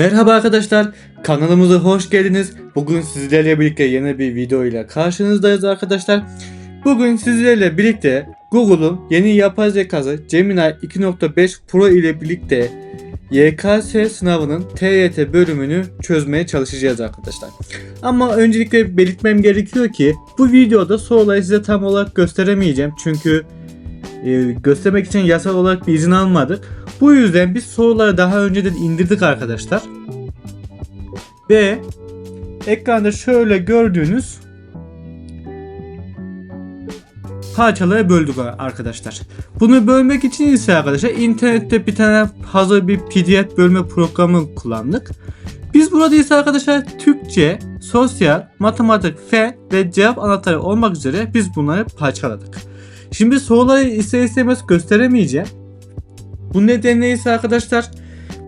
Merhaba arkadaşlar, kanalımıza hoş geldiniz. Bugün sizlerle birlikte yeni bir video ile karşınızdayız arkadaşlar. Bugün sizlerle birlikte Google'un yeni yapay zekası Gemini 2.5 Pro ile birlikte YKS sınavının TYT bölümünü çözmeye çalışacağız arkadaşlar. Ama öncelikle belirtmem gerekiyor ki bu videoda soruları size tam olarak gösteremeyeceğim. Çünkü e, göstermek için yasal olarak bir izin almadık. Bu yüzden biz soruları daha önceden indirdik arkadaşlar. Ve ekranda şöyle gördüğünüz parçalara böldük arkadaşlar. Bunu bölmek için ise arkadaşlar internette bir tane hazır bir pdf bölme programı kullandık. Biz burada ise arkadaşlar Türkçe, sosyal, matematik, fen ve cevap anahtarı olmak üzere biz bunları parçaladık. Şimdi soruları ister istemez gösteremeyeceğim. Bu nedenle ise arkadaşlar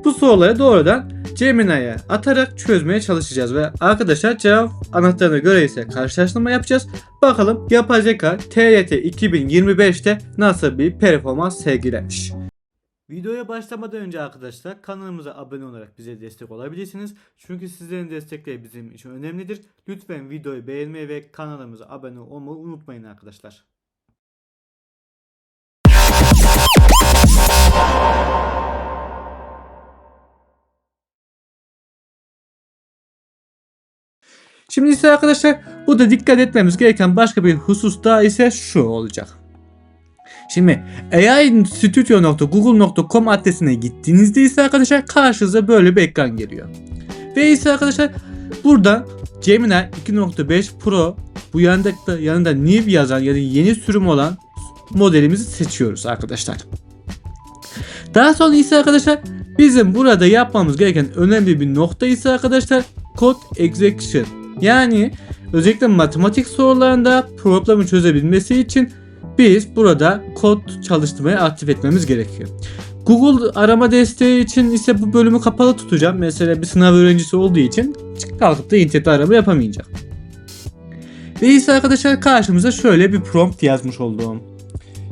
bu soruları doğrudan Gemini'ye atarak çözmeye çalışacağız ve arkadaşlar cevap anahtarına göre ise karşılaştırma yapacağız. Bakalım yapay zeka TYT 2025'te nasıl bir performans sergilemiş. Videoya başlamadan önce arkadaşlar kanalımıza abone olarak bize destek olabilirsiniz. Çünkü sizlerin destekleri bizim için önemlidir. Lütfen videoyu beğenmeyi ve kanalımıza abone olmayı unutmayın arkadaşlar. Şimdi ise arkadaşlar burada dikkat etmemiz gereken başka bir husus daha ise şu olacak. Şimdi aistudio.google.com adresine gittiğinizde ise arkadaşlar karşınıza böyle bir ekran geliyor. Ve ise arkadaşlar burada Gemini 2.5 Pro bu yanında, yanında new yazan yani yeni sürüm olan modelimizi seçiyoruz arkadaşlar. Daha sonra ise arkadaşlar bizim burada yapmamız gereken önemli bir nokta ise arkadaşlar code execution. Yani özellikle matematik sorularında problemi çözebilmesi için biz burada kod çalıştırmayı aktif etmemiz gerekiyor. Google arama desteği için ise bu bölümü kapalı tutacağım. Mesela bir sınav öğrencisi olduğu için kalkıp da internet arama yapamayacak. Ve ise arkadaşlar karşımıza şöyle bir prompt yazmış olduğum.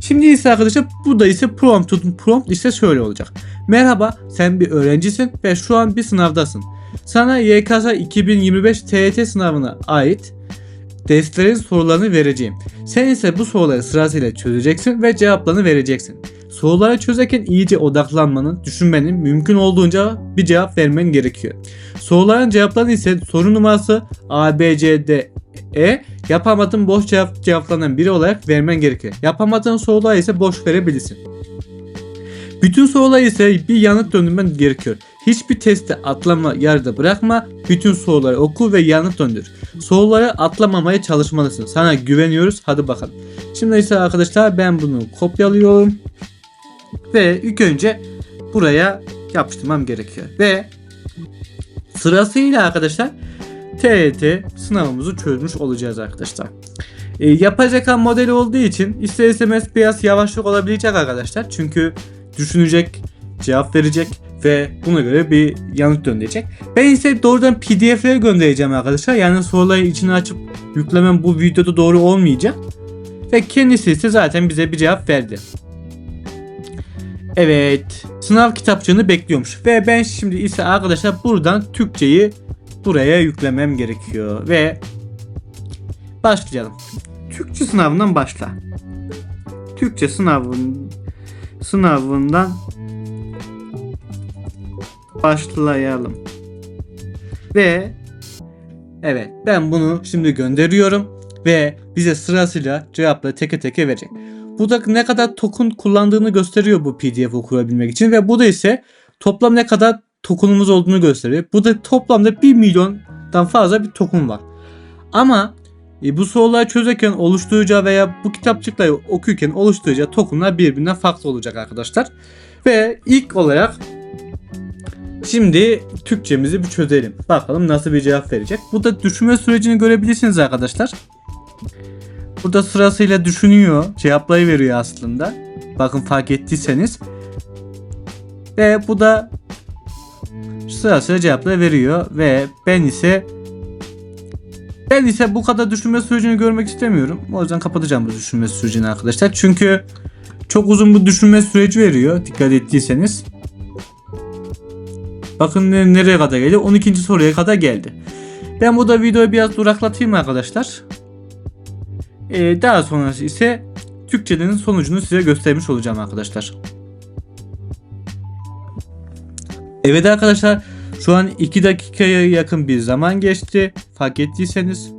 Şimdi ise arkadaşlar burada ise prompt, prompt ise şöyle olacak. Merhaba sen bir öğrencisin ve şu an bir sınavdasın. Sana YKS 2025 TYT sınavına ait derslerin sorularını vereceğim. Sen ise bu soruları sırasıyla çözeceksin ve cevaplarını vereceksin. Soruları çözerken iyice odaklanmanın, düşünmenin, mümkün olduğunca bir cevap vermen gerekiyor. Soruların cevaplarını ise soru numarası A, B, C, D, E yapamadığın boş cevap cevaplarından biri olarak vermen gerekiyor. Yapamadığın soruları ise boş verebilirsin. Bütün soruları ise bir yanıt döndürmen gerekiyor. Hiçbir testi atlama yarıda bırakma. Bütün soruları oku ve yanıt döndür. Soruları atlamamaya çalışmalısın. Sana güveniyoruz. Hadi bakalım. Şimdi ise arkadaşlar ben bunu kopyalıyorum. Ve ilk önce buraya yapıştırmam gerekiyor. Ve sırasıyla arkadaşlar TET sınavımızı çözmüş olacağız arkadaşlar. E, yapay zeka modeli olduğu için ister istemez biraz yavaşlık olabilecek arkadaşlar. Çünkü düşünecek, cevap verecek ve buna göre bir yanıt gönderecek. Ben ise doğrudan pdf'lere göndereceğim arkadaşlar. Yani soruları içine açıp yüklemem bu videoda doğru olmayacak. Ve kendisi ise zaten bize bir cevap verdi. Evet. Sınav kitapçığını bekliyormuş. Ve ben şimdi ise arkadaşlar buradan Türkçeyi buraya yüklemem gerekiyor. Ve başlayalım. Türkçe sınavından başla. Türkçe sınavın sınavından başlayalım. Ve evet ben bunu şimdi gönderiyorum ve bize sırasıyla cevapları teke teke verecek. Bu da ne kadar token kullandığını gösteriyor bu PDF okurabilmek için ve bu da ise toplam ne kadar tokenumuz olduğunu gösteriyor. Bu da toplamda 1 milyondan fazla bir token var. Ama e, bu soruları çözerken oluşturacağı veya bu kitapçıkları okuyken oluşturacağı tokenlar birbirinden farklı olacak arkadaşlar. Ve ilk olarak Şimdi Türkçemizi bir çözelim. Bakalım nasıl bir cevap verecek. Burada düşünme sürecini görebilirsiniz arkadaşlar. Burada sırasıyla düşünüyor. Cevapları veriyor aslında. Bakın fark ettiyseniz. Ve bu da sırasıyla cevapları veriyor. Ve ben ise ise bu kadar düşünme sürecini görmek istemiyorum. O yüzden kapatacağım bu düşünme sürecini arkadaşlar. Çünkü çok uzun bir düşünme süreci veriyor. Dikkat ettiyseniz. Bakın ne- nereye kadar geldi? 12. soruya kadar geldi. Ben bu da videoyu biraz duraklatayım arkadaşlar. Ee, daha sonrası ise Türkçenin sonucunu size göstermiş olacağım arkadaşlar. Evet arkadaşlar şu an 2 dakikaya yakın bir zaman geçti. Fark ettiyseniz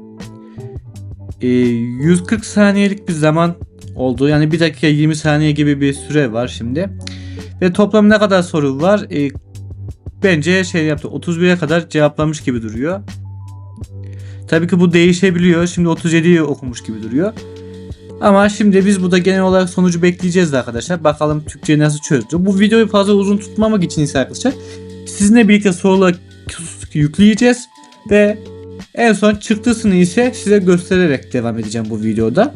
Ee, 140 saniyelik bir zaman oldu. Yani 1 dakika 20 saniye gibi bir süre var şimdi. Ve toplam ne kadar soru var? Ee, bence şey yaptı 31'e kadar cevaplamış gibi duruyor. Tabii ki bu değişebiliyor. Şimdi 37'yi okumuş gibi duruyor. Ama şimdi biz burada genel olarak sonucu bekleyeceğiz arkadaşlar. Bakalım Türkçeyi nasıl çözdü. Bu videoyu fazla uzun tutmamak için ise arkadaşlar sizinle birlikte sorular yükleyeceğiz ve en son çıktısını ise size göstererek devam edeceğim bu videoda.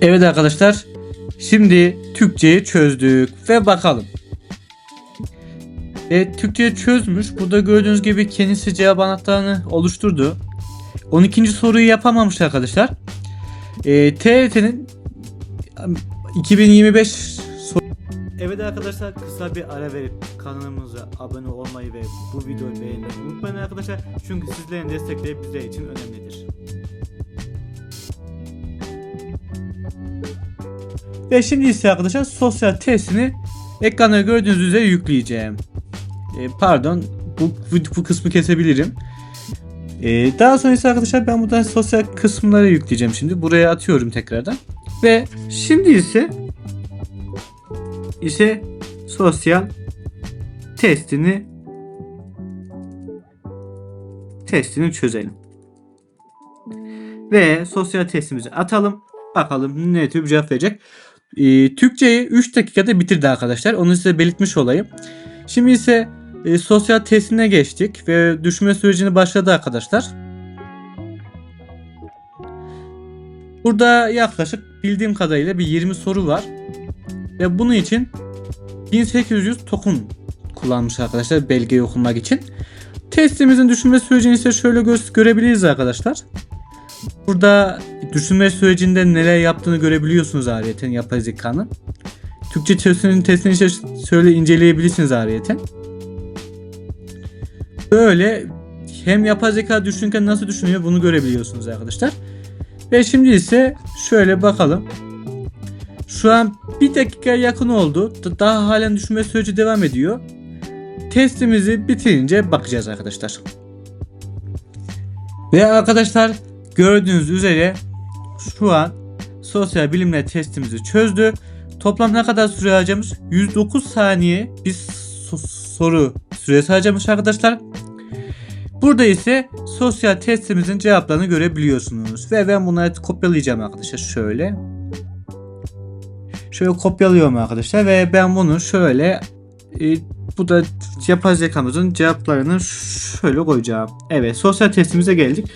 Evet arkadaşlar şimdi Türkçeyi çözdük ve bakalım. E, Türkçeyi çözmüş. Burada gördüğünüz gibi kendisi cevap anahtarını oluşturdu. 12. soruyu yapamamış arkadaşlar. E, TRT'nin 2025 sor- Evet arkadaşlar kısa bir ara verip kanalımıza abone olmayı ve bu videoyu beğenmeyi unutmayın arkadaşlar. Çünkü sizlerin destekleri bizler için önemlidir. Ve şimdi ise arkadaşlar sosyal testini ekranda gördüğünüz üzere yükleyeceğim. E, pardon bu, bu, bu kısmı kesebilirim. E, daha sonra ise arkadaşlar ben buradan sosyal kısımları yükleyeceğim şimdi. Buraya atıyorum tekrardan. Ve şimdi ise ise sosyal testini testini çözelim. Ve sosyal testimizi atalım. Bakalım ne tür cevap verecek. Ee, Türkçeyi 3 dakikada bitirdi arkadaşlar. Onu size belirtmiş olayım. Şimdi ise e, sosyal testine geçtik ve düşme sürecini başladı arkadaşlar. Burada yaklaşık bildiğim kadarıyla bir 20 soru var. Ve bunun için 1800 token kullanmış arkadaşlar belgeyi okunmak için. Testimizin düşünme sürecini ise şöyle gö- görebiliriz arkadaşlar. Burada düşünme sürecinde neler yaptığını görebiliyorsunuz ayrıyeten yapay zekanın. Türkçe testinin testini ise şöyle inceleyebilirsiniz ayrıyeten. Böyle hem yapay zeka düşünürken nasıl düşünüyor bunu görebiliyorsunuz arkadaşlar. Ve şimdi ise şöyle bakalım. Şu an bir dakika yakın oldu. Daha halen düşünme süreci devam ediyor. Testimizi bitirince bakacağız arkadaşlar. Ve arkadaşlar gördüğünüz üzere şu an sosyal bilimler testimizi çözdü. Toplam ne kadar süre harcamış? 109 saniye bir so- soru süresi harcamış arkadaşlar. Burada ise sosyal testimizin cevaplarını görebiliyorsunuz. Ve ben bunları kopyalayacağım arkadaşlar şöyle. Şöyle kopyalıyorum arkadaşlar ve ben bunu şöyle e, bu da yapay zekamızın cevaplarını şöyle koyacağım. Evet sosyal testimize geldik.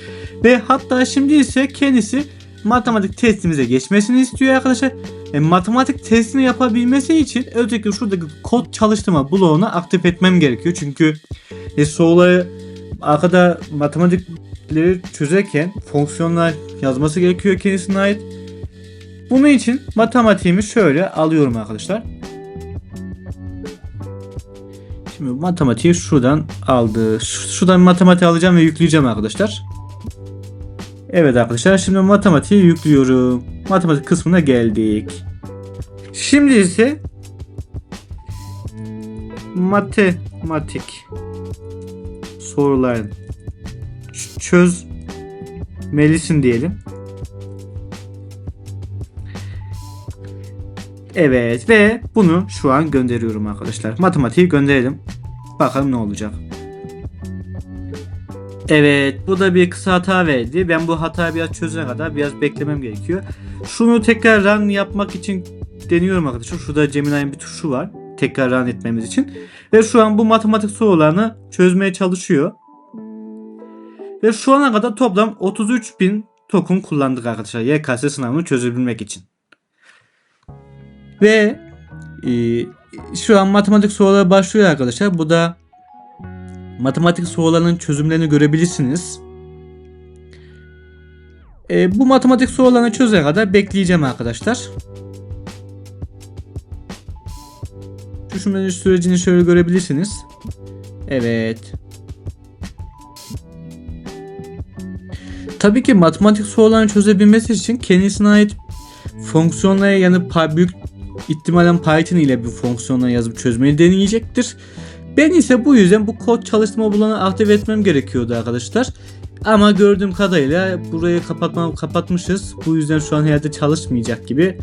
Ve hatta şimdi ise kendisi matematik testimize geçmesini istiyor arkadaşlar. E, matematik testini yapabilmesi için özellikle şuradaki kod çalıştırma bloğunu aktif etmem gerekiyor. Çünkü e, soruları arkada matematikleri çözerken fonksiyonlar yazması gerekiyor kendisine ait. Bunun için matematiğimi şöyle alıyorum arkadaşlar. Şimdi matematiği şuradan aldı. Şuradan matematiği alacağım ve yükleyeceğim arkadaşlar. Evet arkadaşlar şimdi matematiği yüklüyorum. Matematik kısmına geldik. Şimdi ise matematik soruların ç- çözmelisin diyelim. Evet ve bunu şu an gönderiyorum arkadaşlar. Matematiği gönderelim. Bakalım ne olacak. Evet bu da bir kısa hata verdi. Ben bu hatayı biraz çözene kadar biraz beklemem gerekiyor. Şunu tekrar run yapmak için deniyorum arkadaşlar. Şurada Gemini'nin bir tuşu var. Tekrar run etmemiz için. Ve şu an bu matematik sorularını çözmeye çalışıyor. Ve şu ana kadar toplam 33.000 token kullandık arkadaşlar. YKS sınavını çözebilmek için. Ve e, şu an matematik soruları başlıyor arkadaşlar. Bu da matematik sorularının çözümlerini görebilirsiniz. E, bu matematik sorularını çözene kadar bekleyeceğim arkadaşlar. Oluşturma sürecini şöyle görebilirsiniz. Evet. Tabii ki matematik sorularını çözebilmesi için kendisine ait fonksiyonlara yani büyük ihtimalle Python ile bir fonksiyonla yazıp çözmeyi deneyecektir. Ben ise bu yüzden bu kod çalışma bulanı aktif etmem gerekiyordu arkadaşlar. Ama gördüğüm kadarıyla burayı kapatmam kapatmışız. Bu yüzden şu an hayatta çalışmayacak gibi.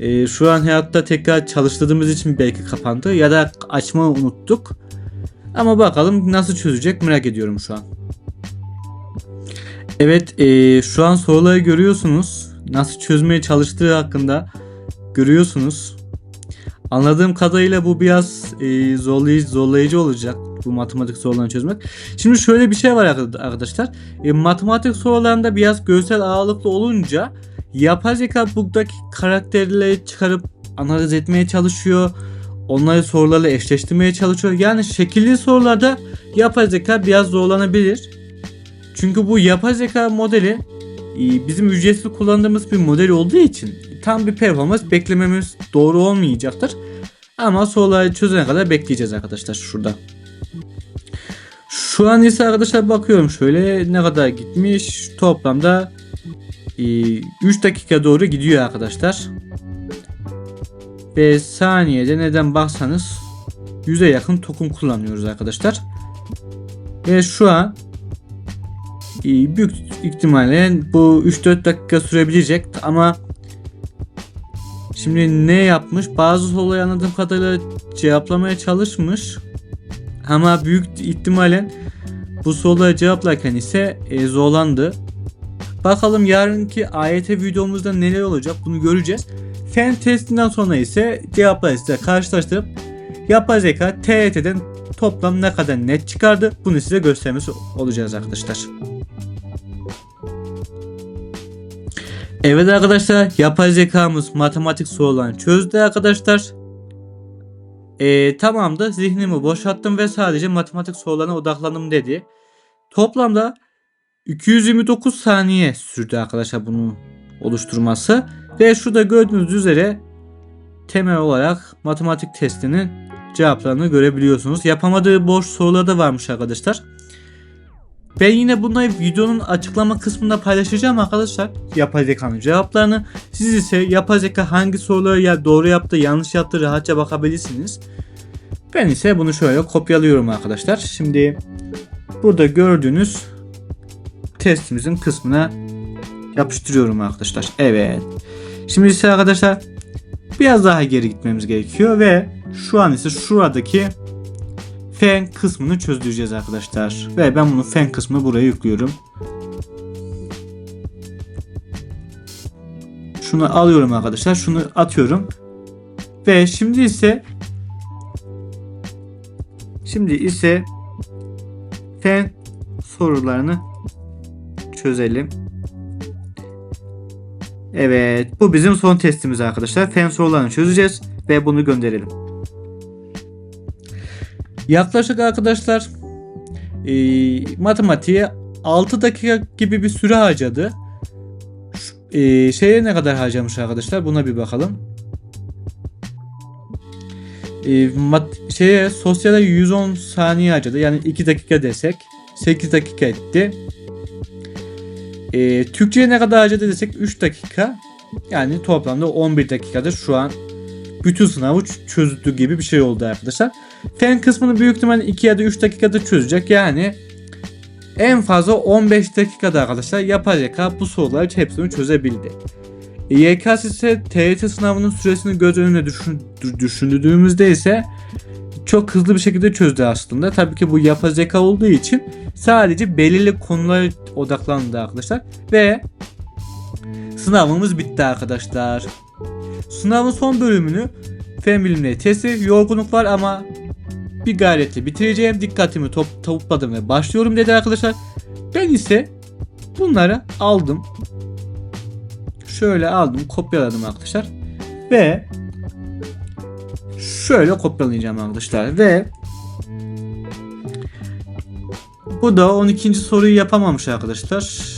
Ee, şu an hayatta tekrar çalıştırdığımız için belki kapandı ya da açmayı unuttuk. Ama bakalım nasıl çözecek merak ediyorum şu an. Evet ee, şu an soruları görüyorsunuz. Nasıl çözmeye çalıştığı hakkında görüyorsunuz. Anladığım kadarıyla bu biraz e, zorlayıcı, zorlayıcı olacak bu matematik sorularını çözmek. Şimdi şöyle bir şey var arkad- arkadaşlar. E, matematik sorularında biraz görsel ağırlıklı olunca yapay zeka buradaki karakterleri çıkarıp analiz etmeye çalışıyor. Onları sorularla eşleştirmeye çalışıyor. Yani şekilli sorularda yapay zeka biraz zorlanabilir. Çünkü bu yapay zeka modeli e, bizim ücretsiz kullandığımız bir model olduğu için tam bir performans beklememiz doğru olmayacaktır. Ama soruları çözene kadar bekleyeceğiz arkadaşlar şurada. Şu an ise arkadaşlar bakıyorum şöyle ne kadar gitmiş. Toplamda e, 3 dakika doğru gidiyor arkadaşlar. Ve saniyede neden baksanız 100'e yakın token kullanıyoruz arkadaşlar. Ve şu an e, büyük ihtimalle bu 3-4 dakika sürebilecek ama Şimdi ne yapmış? Bazı soruları anladığım kadarıyla cevaplamaya çalışmış. Ama büyük ihtimalle bu soruları cevaplarken ise e, zorlandı. Bakalım yarınki AYT videomuzda neler olacak bunu göreceğiz. Fen testinden sonra ise cevapları size karşılaştırıp yapay zeka TYT'den toplam ne kadar net çıkardı bunu size göstermesi olacağız arkadaşlar. Evet arkadaşlar yapay zekamız matematik sorularını çözdü arkadaşlar. Ee, tamam da zihnimi boşalttım ve sadece matematik sorularına odaklandım dedi. Toplamda 229 saniye sürdü arkadaşlar bunu oluşturması. Ve şurada gördüğünüz üzere temel olarak matematik testinin cevaplarını görebiliyorsunuz. Yapamadığı boş sorular da varmış arkadaşlar. Ben yine bunları videonun açıklama kısmında paylaşacağım arkadaşlar. Yapay zekanın cevaplarını. Siz ise yapay zeka hangi soruları ya doğru yaptı yanlış yaptı rahatça bakabilirsiniz. Ben ise bunu şöyle kopyalıyorum arkadaşlar. Şimdi burada gördüğünüz testimizin kısmına yapıştırıyorum arkadaşlar. Evet. Şimdi ise arkadaşlar biraz daha geri gitmemiz gerekiyor ve şu an ise şuradaki fen kısmını çözeceğiz arkadaşlar. Ve ben bunu fen kısmını buraya yüklüyorum. Şunu alıyorum arkadaşlar. Şunu atıyorum. Ve şimdi ise şimdi ise fen sorularını çözelim. Evet, bu bizim son testimiz arkadaşlar. Fen sorularını çözeceğiz ve bunu gönderelim. Yaklaşık arkadaşlar e, matematiğe 6 dakika gibi bir süre harcadı. E, şeye ne kadar harcamış arkadaşlar? Buna bir bakalım. E, mat, şeye sosyale 110 saniye harcadı. Yani 2 dakika desek 8 dakika etti. E, Türkçe'ye ne kadar harcadı desek 3 dakika. Yani toplamda 11 dakikadır şu an bütün sınavı çözdü gibi bir şey oldu arkadaşlar. Fen kısmını büyük ihtimalle 2 ya da 3 dakikada çözecek. Yani en fazla 15 dakikada arkadaşlar yapay zeka bu soruları hepsini çözebildi. YKS ise TYT sınavının süresini göz önüne düşün, dü- düşündüğümüzde ise çok hızlı bir şekilde çözdü aslında. Tabii ki bu yapay zeka olduğu için sadece belirli konulara odaklandı arkadaşlar. Ve sınavımız bitti arkadaşlar. Sınavın son bölümünü fen bilimleri testi yorgunluk var ama bir gayretle bitireceğim. Dikkatimi top, topladım ve başlıyorum dedi arkadaşlar. Ben ise bunları aldım. Şöyle aldım, kopyaladım arkadaşlar. Ve şöyle kopyalayacağım arkadaşlar ve bu da 12. soruyu yapamamış arkadaşlar.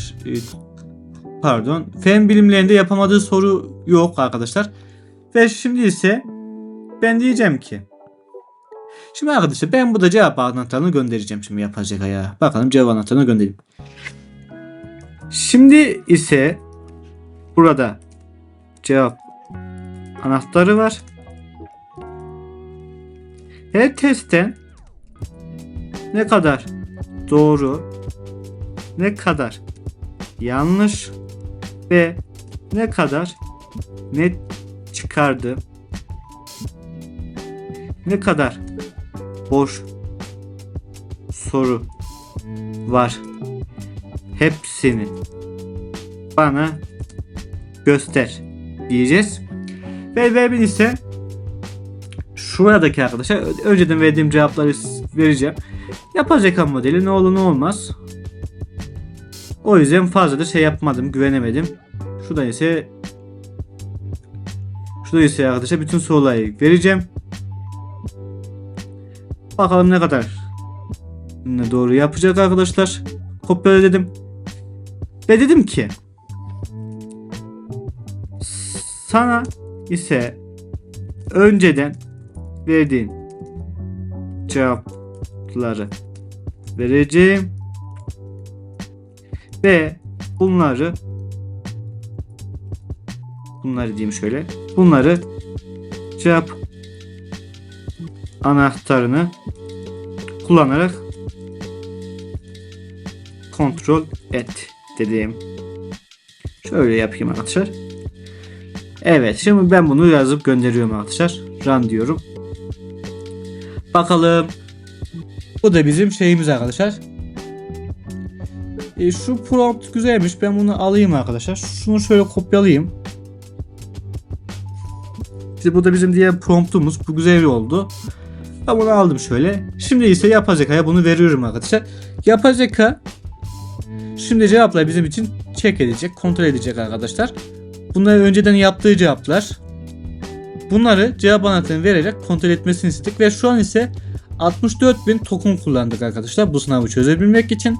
Pardon. Fen bilimlerinde yapamadığı soru yok arkadaşlar. Ve şimdi ise ben diyeceğim ki Şimdi arkadaşlar ben burada cevap anahtarını göndereceğim şimdi yapay zekaya. Bakalım cevap anahtarını göndereyim. Şimdi ise burada cevap anahtarı var. Her testten ne kadar doğru, ne kadar yanlış ve ne kadar net çıkardı, ne kadar boş soru var hepsini bana göster diyeceğiz. Ve verbin ise şuradaki arkadaşlar önceden verdiğim cevapları vereceğim. Yapay zeka modeli ne olur ne olmaz. O yüzden fazla da şey yapmadım, güvenemedim. Şuradan ise Şurada ise arkadaşlar bütün soruları vereceğim. Bakalım ne kadar ne doğru yapacak arkadaşlar. Kopyala dedim. Ve dedim ki sana ise önceden verdiğin cevapları vereceğim ve bunları bunları diyeyim şöyle bunları cevap anahtarını kullanarak kontrol et dediğim. Şöyle yapayım arkadaşlar. Evet şimdi ben bunu yazıp gönderiyorum arkadaşlar. Run diyorum. Bakalım. Bu da bizim şeyimiz arkadaşlar. E, şu prompt güzelmiş. Ben bunu alayım arkadaşlar. Şunu şöyle kopyalayayım. İşte bu da bizim diğer promptumuz. Bu güzel oldu. Ben bunu aldım şöyle. Şimdi ise yapay zekaya bunu veriyorum arkadaşlar. Yapay zeka şimdi cevaplar bizim için check edecek, kontrol edecek arkadaşlar. Bunlar önceden yaptığı cevaplar. Bunları cevap anahtarını vererek kontrol etmesini istedik ve şu an ise 64.000 token kullandık arkadaşlar bu sınavı çözebilmek için.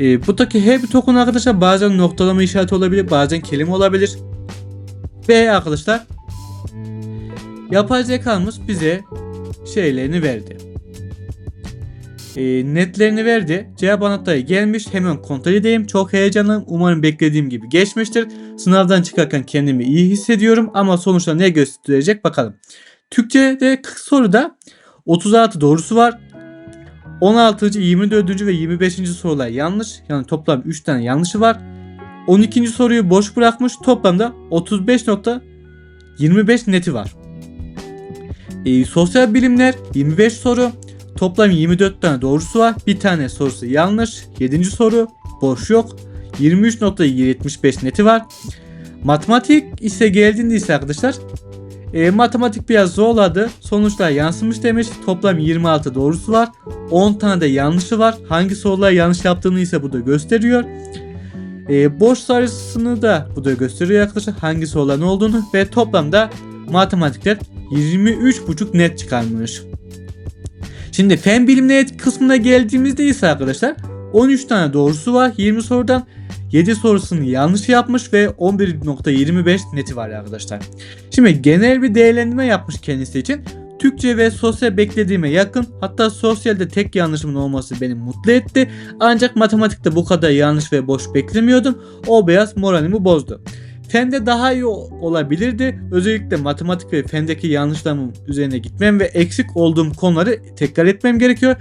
Ee, buradaki her bir token arkadaşlar bazen noktalama işareti olabilir, bazen kelime olabilir. Ve arkadaşlar yapay zekamız bize şeylerini verdi. E, netlerini verdi. Cevap anahtarı gelmiş. Hemen kontrol edeyim. Çok heyecanlıyım. Umarım beklediğim gibi geçmiştir. Sınavdan çıkarken kendimi iyi hissediyorum. Ama sonuçta ne gösterecek bakalım. Türkçe'de 40 soruda 36 doğrusu var. 16. 24. ve 25. sorular yanlış. Yani toplam 3 tane yanlışı var. 12. soruyu boş bırakmış. Toplamda 35.25 neti var. E, sosyal bilimler 25 soru. Toplam 24 tane doğrusu var. Bir tane sorusu yanlış. 7. soru boş yok. 23.75 neti var. Matematik ise geldiğinde ise arkadaşlar e, matematik biraz zorladı. Sonuçlar yansımış demiş. Toplam 26 doğrusu var. 10 tane de yanlışı var. Hangi sorular yanlış yaptığını ise bu da gösteriyor. E, boş sayısını da bu da gösteriyor arkadaşlar. Hangi soruların olduğunu ve toplamda matematikler 23.5 net çıkarmış. Şimdi fen bilimleri kısmına geldiğimizde ise arkadaşlar 13 tane doğrusu var 20 sorudan 7 sorusunu yanlış yapmış ve 11.25 neti var arkadaşlar. Şimdi genel bir değerlendirme yapmış kendisi için. Türkçe ve sosyal beklediğime yakın hatta sosyalde tek yanlışımın olması beni mutlu etti. Ancak matematikte bu kadar yanlış ve boş beklemiyordum. O beyaz moralimi bozdu. Fende daha iyi olabilirdi. Özellikle matematik ve fendeki yanlışlarımın üzerine gitmem ve eksik olduğum konuları tekrar etmem gerekiyor.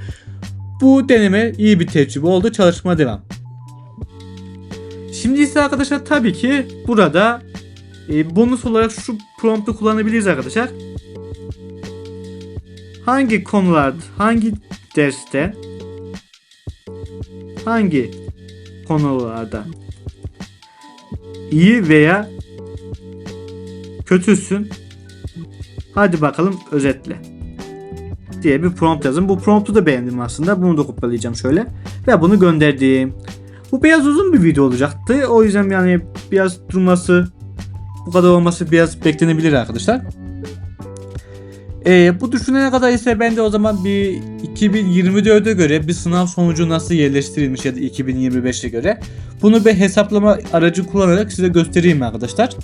Bu deneme iyi bir tecrübe oldu. Çalışma devam. Şimdi ise arkadaşlar tabii ki burada e, bonus olarak şu promptu kullanabiliriz arkadaşlar. Hangi konular, hangi derste, hangi konularda iyi veya kötüsün. Hadi bakalım özetle. Diye bir prompt yazın. Bu promptu da beğendim aslında. Bunu da kopyalayacağım şöyle. Ve bunu gönderdim. Bu biraz uzun bir video olacaktı. O yüzden yani biraz durması bu kadar olması biraz beklenebilir arkadaşlar. Ee, bu düşünene kadar ise ben de o zaman bir 2024'e göre bir sınav sonucu nasıl yerleştirilmiş ya da 2025'e göre bunu bir hesaplama aracı kullanarak size göstereyim arkadaşlar.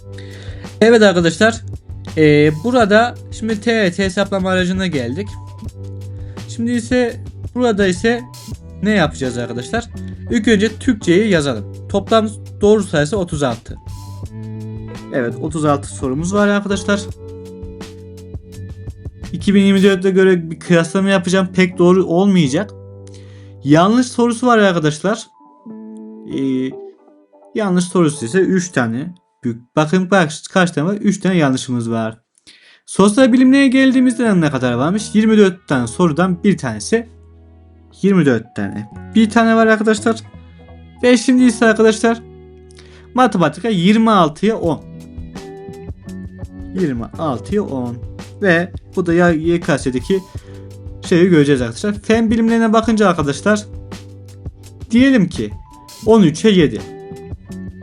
Evet arkadaşlar Ee, burada şimdi TRT hesaplama aracına geldik. Şimdi ise burada ise ne yapacağız arkadaşlar? İlk önce Türkçeyi yazalım. Toplam doğru sayısı 36. Evet 36 sorumuz var arkadaşlar. 2024'e göre bir kıyaslama yapacağım. Pek doğru olmayacak. Yanlış sorusu var arkadaşlar. Ee, yanlış sorusu ise 3 tane. Büyük. Bakın bak kaç tane var? 3 tane yanlışımız var. Sosyal bilimlere geldiğimizde ne kadar varmış? 24 tane sorudan bir tanesi 24 tane. Bir tane var arkadaşlar. Ve şimdi ise arkadaşlar matematika 26'ya 10. 26'ya 10. Ve bu da YKS'deki şeyi göreceğiz arkadaşlar. Fen bilimlerine bakınca arkadaşlar diyelim ki 13'e 7.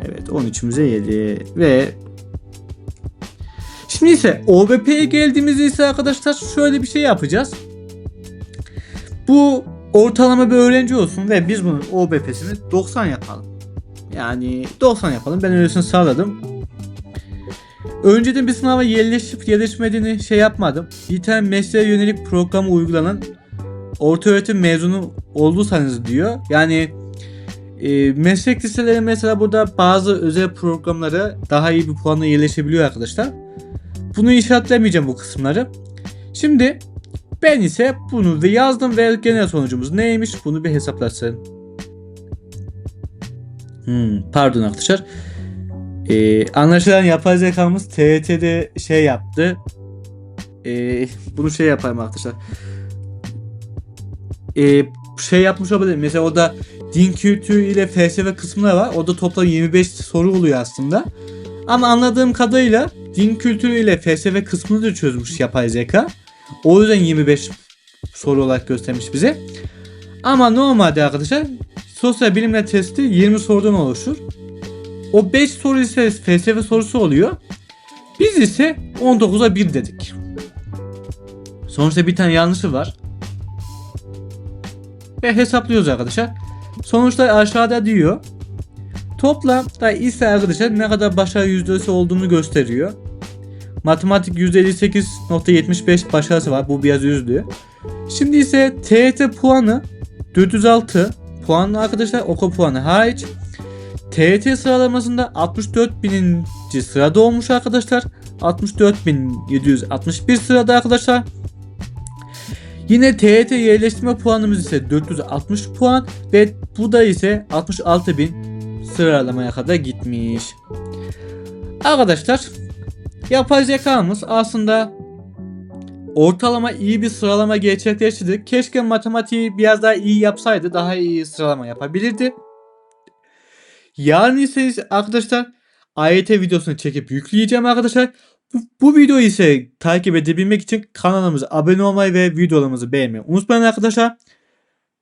Evet 13'ümüze 7 ve Şimdi ise OBP'ye geldiğimizde ise arkadaşlar şöyle bir şey yapacağız. Bu ortalama bir öğrenci olsun ve biz bunun OBP'sini 90 yapalım. Yani 90 yapalım. Ben öylesini sağladım. Önceden bir sınava yerleşip yerleşmediğini şey yapmadım. Bir tane mesleğe yönelik programı uygulanan orta öğretim mezunu olduysanız diyor. Yani e, meslek liseleri mesela burada bazı özel programlara daha iyi bir puanla yerleşebiliyor arkadaşlar. Bunu işaretlemeyeceğim bu kısımları. Şimdi ben ise bunu da yazdım ve genel sonucumuz neymiş bunu bir hesaplasın. Hmm, pardon arkadaşlar. Ee, anlaşılan yapay zekamız TYT'de şey yaptı. Ee, bunu şey yapayım arkadaşlar. Ee, şey yapmış olabilir. Mesela o da din kültürü ile felsefe kısmında var. O da toplam 25 soru oluyor aslında. Ama anladığım kadarıyla din kültürü ile felsefe kısmını da çözmüş yapay zeka. O yüzden 25 soru olarak göstermiş bize. Ama normalde arkadaşlar sosyal bilimler testi 20 sorudan oluşur. O 5 soru ise felsefe sorusu oluyor. Biz ise 19'a 1 dedik. Sonuçta bir tane yanlışı var. Ve hesaplıyoruz arkadaşlar. Sonuçlar aşağıda diyor. Toplamda ise arkadaşlar ne kadar başarı yüzdesi olduğunu gösteriyor. Matematik %58.75 başarısı var. Bu biraz üzdü. Şimdi ise TET puanı 406 puanlı arkadaşlar oku puanı hariç. TET sıralamasında 64 bininci sırada olmuş arkadaşlar. 64.761 sırada arkadaşlar. Yine TET yerleştirme puanımız ise 460 puan ve bu da ise 66.000 sıralamaya kadar gitmiş. Arkadaşlar yapay zekamız aslında ortalama iyi bir sıralama gerçekleştirdi. Keşke matematiği biraz daha iyi yapsaydı daha iyi sıralama yapabilirdi. Yarın ise arkadaşlar AYT videosunu çekip yükleyeceğim arkadaşlar. Bu, bu videoyu ise takip edebilmek için kanalımıza abone olmayı ve videolarımızı beğenmeyi unutmayın arkadaşlar.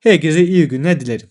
Herkese iyi günler dilerim.